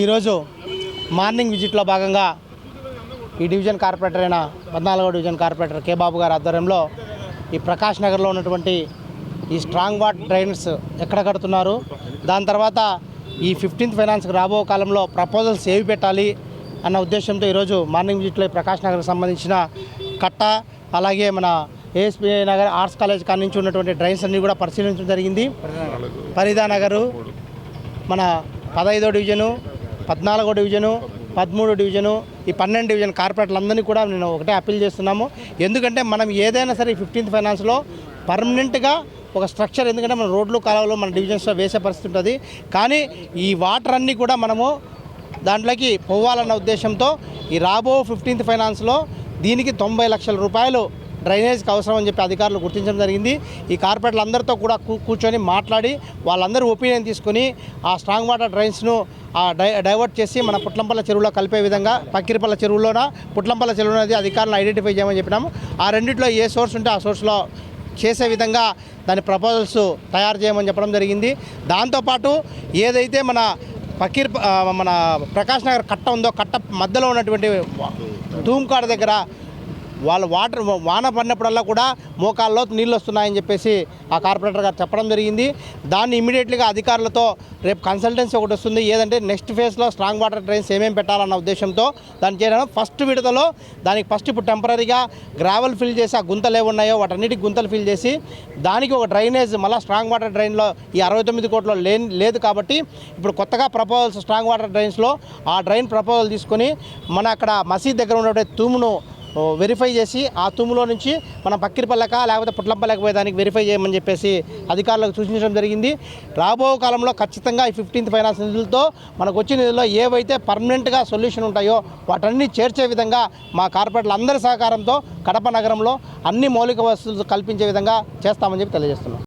ఈరోజు మార్నింగ్ విజిట్లో భాగంగా ఈ డివిజన్ కార్పొరేటర్ అయిన పద్నాలుగో డివిజన్ కార్పొరేటర్ కే బాబు గారి ఆధ్వర్యంలో ఈ ప్రకాష్ నగర్లో ఉన్నటువంటి ఈ స్ట్రాంగ్ వాటర్ డ్రైన్స్ ఎక్కడ కడుతున్నారు? దాని తర్వాత ఈ ఫిఫ్టీన్త్ ఫైనాన్స్కి రాబో కాలంలో ప్రపోజల్స్ ఏవి పెట్టాలి అన్న ఉద్దేశంతో ఈరోజు మార్నింగ్ విజిట్లో ప్రకాష్ నగర్కి సంబంధించిన కట్ట అలాగే మన ఏఎస్పీ నగర్ ఆర్ట్స్ కాలేజ్ కాడ నుంచి ఉన్నటువంటి డ్రైన్స్ అన్ని కూడా పరిశీలించడం జరిగింది. పరిదా నగరు మన పదహైదో డివిజను పద్నాలుగో డివిజను పదమూడో డివిజను ఈ పన్నెండు డివిజన్ కార్పొరేటర్లందరినీ కూడా నేను ఒకటే అప్పీల్ చేస్తున్నాము. ఎందుకంటే మనం ఏదైనా సరే ఫిఫ్టీన్త్ ఫైనాన్స్లో పర్మనెంట్గా ఒక స్ట్రక్చర్ ఎందుకంటే మన రోడ్లు కాలువలు మన డివిజన్స్లో వేసే పరిస్థితి ఉంటుంది. కానీ ఈ వాటర్ అన్నీ కూడా మనము దాంట్లోకి పోవాలన్న ఉద్దేశంతో ఈ రాబో ఫిఫ్టీన్త్ ఫైనాన్స్లో దీనికి తొంభై లక్షల రూపాయలు డ్రైనేజ్కి అవసరం అని చెప్పి అధికారులు గుర్తించడం జరిగింది. ఈ కార్పొరేట్లు అందరితో కూడా కూ కూర్చొని మాట్లాడి వాళ్ళందరూ ఒపీనియన్ తీసుకొని ఆ స్ట్రాంగ్ వాటర్ డ్రైన్స్ను డైవర్ట్ చేసి మన పుట్లంపల్ల చెరువులో కలిపే విధంగా పక్కిరిపల్ల చెరువులోన పుట్లంపల్ల చెరువు అనేది అధికారులను ఐడెంటిఫై చేయమని చెప్పినాము. ఆ రెండిట్లో ఏ సోర్స్ ఉంటే ఆ సోర్స్లో చేసే విధంగా దాని ప్రపోజల్స్ తయారు చేయమని చెప్పడం జరిగింది. దాంతోపాటు ఏదైతే మన పకీర్ మన ప్రకాష్ నగర్ కట్ట ఉందో కట్ట మధ్యలో ఉన్నటువంటి తూంకాడ దగ్గర వాళ్ళ వాటర్ వాన పడినప్పుడల్లా కూడా మోకాల్లో నీళ్ళు వస్తున్నాయని చెప్పేసి ఆ కార్పొరేటర్ గారు చెప్పడం జరిగింది. దాన్ని ఇమీడియట్లీగా అధికారులతో రేపు కన్సల్టెన్సీ ఒకటి వస్తుంది. ఏదంటే నెక్స్ట్ ఫేజ్లో స్ట్రాంగ్ వాటర్ డ్రైన్స్ ఏమేమి పెట్టాలన్న ఉద్దేశంతో దాన్ని చేయడం. ఫస్ట్ విడతలో దానికి ఫస్ట్ ఇప్పుడు టెంపరీగా గ్రావెల్ ఫిల్ చేసి ఆ గుంతలు ఏమున్నాయో వాటన్నిటికి గుంతలు ఫిల్ చేసి దానికి ఒక డ్రైనేజ్ మళ్ళీ స్ట్రాంగ్ వాటర్ డ్రైన్లో ఈ అరవై తొమ్మిది కోట్లో లేదు కాబట్టి ఇప్పుడు కొత్తగా ప్రపోజల్స్ స్ట్రాంగ్ వాటర్ డ్రైన్స్లో ఆ డ్రైన్ ప్రపోజల్ తీసుకొని మన అక్కడ మసీద్ దగ్గర ఉన్నటువంటి తూమును వెరిఫై చేసి ఆ తుమ్ములో నుంచి మనం పక్కిరిపల్లక లేకపోతే పుట్లంపల్లకి పోయేదానికి వెరిఫై చేయమని చెప్పేసి అధికారులకు సూచించడం జరిగింది. రాబో కాలంలో ఖచ్చితంగా ఈ ఫిఫ్టీన్త్ ఫైనాన్స్ నిధులతో మనకు వచ్చిన నిధుల్లో ఏవైతే పర్మనెంట్గా సొల్యూషన్ ఉంటాయో వాటన్ని చేర్చే విధంగా మా కార్పొరేట్ల అందరి సహకారంతో కడప నగరంలో అన్ని మౌలిక వసతులు కల్పించే విధంగా చేస్తామని చెప్పి తెలియజేస్తున్నాం.